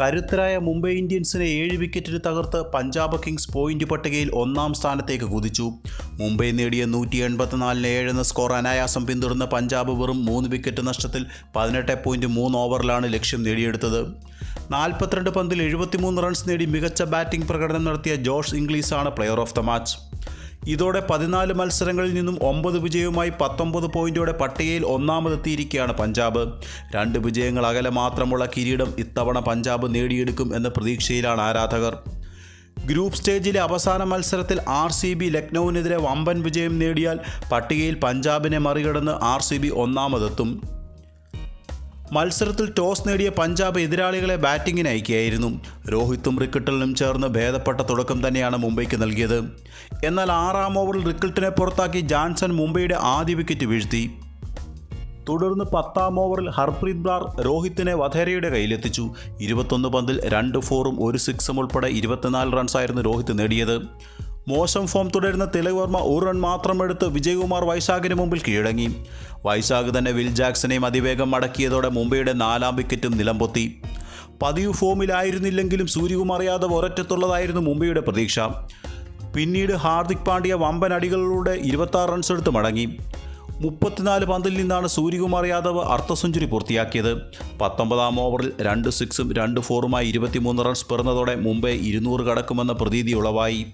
കരുത്തരായ മുംബൈ ഇന്ത്യൻസിനെ ഏഴ് വിക്കറ്റിന് തകർത്ത് പഞ്ചാബ് കിങ്സ് പോയിന്റ് പട്ടികയിൽ ഒന്നാം സ്ഥാനത്തേക്ക് കുതിച്ചു. മുംബൈ നേടിയ നൂറ്റി എൺപത്തിനാലിന് ഏഴ് എന്ന സ്കോർ അനായാസം പിന്തുടർന്ന പഞ്ചാബ് വെറും മൂന്ന് വിക്കറ്റ് നഷ്ടത്തിൽ പതിനെട്ട് പോയിന്റ് മൂന്ന് ഓവറിലാണ് ലക്ഷ്യം നേടിയെടുത്തത്. നാൽപ്പത്തിരണ്ട് പന്തിൽ എഴുപത്തിമൂന്ന് റൺസ് നേടി മികച്ച ബാറ്റിംഗ് പ്രകടനം നടത്തിയ ജോഷ് ഇംഗ്ലീസാണ് പ്ലെയർ ഓഫ് ദ മാച്ച്. ഇതോടെ പതിനാല് മത്സരങ്ങളിൽ നിന്നും ഒമ്പത് വിജയവുമായി പത്തൊമ്പത് പോയിന്റോടെ പട്ടികയിൽ ഒന്നാമതെത്തിയിരിക്കുകയാണ് പഞ്ചാബ്. രണ്ട് വിജയങ്ങൾ അകലെ മാത്രമുള്ള കിരീടം ഇത്തവണ പഞ്ചാബ് നേടിയെടുക്കും എന്ന പ്രതീക്ഷയിലാണ് ആരാധകർ. ഗ്രൂപ്പ് സ്റ്റേജിലെ അവസാന മത്സരത്തിൽ ആർ സി ബി ലക്നൌവിനെതിരെ വമ്പൻ വിജയം നേടിയാൽ പട്ടികയിൽ പഞ്ചാബിനെ മറികടന്ന് ആർ സി ബി ഒന്നാമതെത്തും. മത്സരത്തിൽ ടോസ് നേടിയ പഞ്ചാബ് എതിരാളികളെ ബാറ്റിങ്ങിന് അയക്കുകയായിരുന്നു. രോഹിത്തും റിക്കിട്ടലിനും ചേർന്ന് ഭേദപ്പെട്ട തുടക്കം തന്നെയാണ് മുംബൈക്ക് നൽകിയത്. എന്നാൽ ആറാം ഓവറിൽ റിക്കിൾട്ടിനെ പുറത്താക്കി ജാൻസൺ മുംബൈയുടെ ആദ്യ വിക്കറ്റ് വീഴ്ത്തി. തുടർന്ന് പത്താം ഓവറിൽ ഹർപ്രീത് ബ്രാർ രോഹിത്തിനെ വധേരയുടെ കയ്യിലെത്തിച്ചു. ഇരുപത്തൊന്ന് പന്തിൽ രണ്ട് ഫോറും ഒരു സിക്സും ഉൾപ്പെടെ ഇരുപത്തിനാല് റൺസായിരുന്നു രോഹിത് നേടിയത്. മോശം ഫോം തുടരുന്ന തിലക് വർമ്മ ഒരു റൺ മാത്രം എടുത്ത് വിജയകുമാർ വൈശാഖിന് മുമ്പിൽ കീഴടങ്ങി. വൈശാഖ് തന്നെ വിൽ ജാക്സനെയും അതിവേഗം മടക്കിയതോടെ മുംബൈയുടെ നാലാം വിക്കറ്റും നിലംപൊത്തി. പതിവ് ഫോമിലായിരുന്നില്ലെങ്കിലും സൂര്യകുമാർ യാദവ് ഒരറ്റത്തുള്ളതായിരുന്നു മുംബൈയുടെ പ്രതീക്ഷ. പിന്നീട് ഹാർദിക് പാണ്ഡ്യ വമ്പൻ അടികളിലൂടെ ഇരുപത്താറ് റൺസ് എടുത്ത് മടങ്ങി. മുപ്പത്തിനാല് പന്തിൽ നിന്നാണ് സൂര്യകുമാർ യാദവ് അർദ്ധ സെഞ്ചുറി പൂർത്തിയാക്കിയത്. പത്തൊമ്പതാം ഓവറിൽ രണ്ട് സിക്സും രണ്ട് ഫോറുമായി ഇരുപത്തിമൂന്ന് റൺസ് പിറന്നതോടെ മുംബൈ ഇരുന്നൂറ് കടക്കുമെന്ന പ്രതീതി ഉളവായി.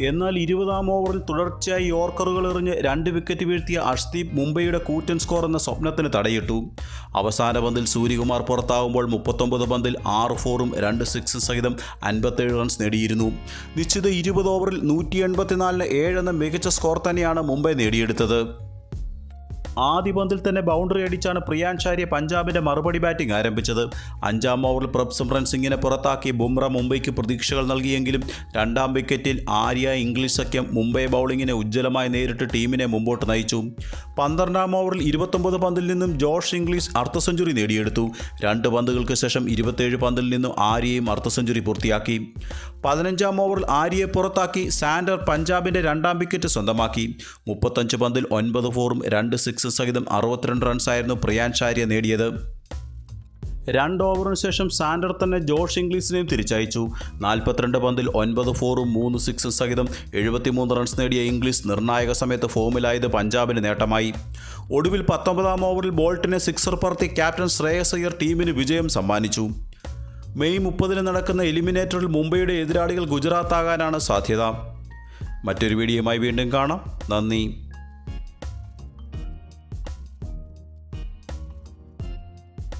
എന്നാൽ ഇരുപതാം ഓവറിൽ തുടർച്ചയായി യോർക്കറുകൾ എറിഞ്ഞ് രണ്ട് വിക്കറ്റ് വീഴ്ത്തിയ അഷ്ദീപ് മുംബൈയുടെ കൂറ്റൻ സ്കോർ എന്ന സ്വപ്നത്തിന് തടയിട്ടു. അവസാന പന്തിൽ സൂര്യകുമാർ പുറത്താവുമ്പോൾ മുപ്പത്തൊമ്പത് പന്തിൽ ആറ് ഫോറും രണ്ട് സിക്സും സഹിതം അൻപത്തേഴ് റൺസ് നേടിയിരുന്നു. നിശ്ചിത ഇരുപത് ഓവറിൽ നൂറ്റി എൺപത്തിനാലിന് ഏഴ് എന്ന മികച്ച സ്കോർ തന്നെയാണ് മുംബൈ നേടിയെടുത്തത്. ആദ്യ പന്തിൽ തന്നെ ബൗണ്ടറി അടിച്ചാണ് പ്രിയാൻചാര്യ പഞ്ചാബിന്റെ മറുപടി ബാറ്റിംഗ് ആരംഭിച്ചത്. അഞ്ചാം ഓവറിൽ പ്രഭ്സിമ്രൻ സിംഗിനെ പുറത്താക്കി ബുംറ മുംബൈക്ക് പ്രതീക്ഷകൾ നൽകിയെങ്കിലും രണ്ടാം വിക്കറ്റിൽ ആര്യ ഇംഗ്ലീഷ് സഖ്യം മുംബൈ ബൗളിങ്ങിനെ ഉജ്ജ്വലമായി നേരിട്ട് ടീമിനെ മുമ്പോട്ട് നയിച്ചു. പന്ത്രണ്ടാം ഓവറിൽ ഇരുപത്തൊമ്പത് പന്തിൽ നിന്നും ജോഷ് ഇംഗ്ലീഷ് അർദ്ധ സെഞ്ചുറി നേടിയെടുത്തു. രണ്ട് പന്തുകൾക്ക് ശേഷം ഇരുപത്തേഴ് പന്തിൽ നിന്നും ആര്യയും അർദ്ധ സെഞ്ചുറി പൂർത്തിയാക്കി. പതിനഞ്ചാം ഓവറിൽ ആര്യയെ പുറത്താക്കി സാൻഡർ പഞ്ചാബിന്റെ രണ്ടാം വിക്കറ്റ് സ്വന്തമാക്കി. മുപ്പത്തഞ്ച് പന്തിൽ ഒൻപത് ഫോറും രണ്ട് സിക്സ് സഹിതം അറുപത്തിരണ്ട് റൺസായിരുന്നു പ്രിയാൻഷാര്യ നേടിയത്. രണ്ട് ഓവറിന് ശേഷം സാൻഡർ തന്നെ ജോഷ് ഇംഗ്ലീഷിനെയും തിരിച്ചയച്ചു. നാൽപ്പത്തിരണ്ട് പന്തിൽ ഒൻപത് ഫോറും മൂന്ന് സിക്സും സഹിതം എഴുപത്തിമൂന്ന് റൺസ് നേടിയ ഇംഗ്ലീഷ് നിർണായക സമയത്ത് ഫോമിലായത് പഞ്ചാബിന് നേട്ടമായി. ഒടുവിൽ പത്തൊമ്പതാം ഓവറിൽ ബോൾട്ടിനെ സിക്സർ പറത്തി ക്യാപ്റ്റൻ ശ്രേയസ് അയ്യർ ടീമിന് വിജയം സമ്മാനിച്ചു. മെയ് മുപ്പതിന് നടക്കുന്ന എലിമിനേറ്ററിൽ മുംബൈയുടെ എതിരാളികൾ ഗുജറാത്താകാനാണ് സാധ്യത. മറ്റൊരു വീഡിയോയുമായി വീണ്ടും കാണാം. നന്ദി.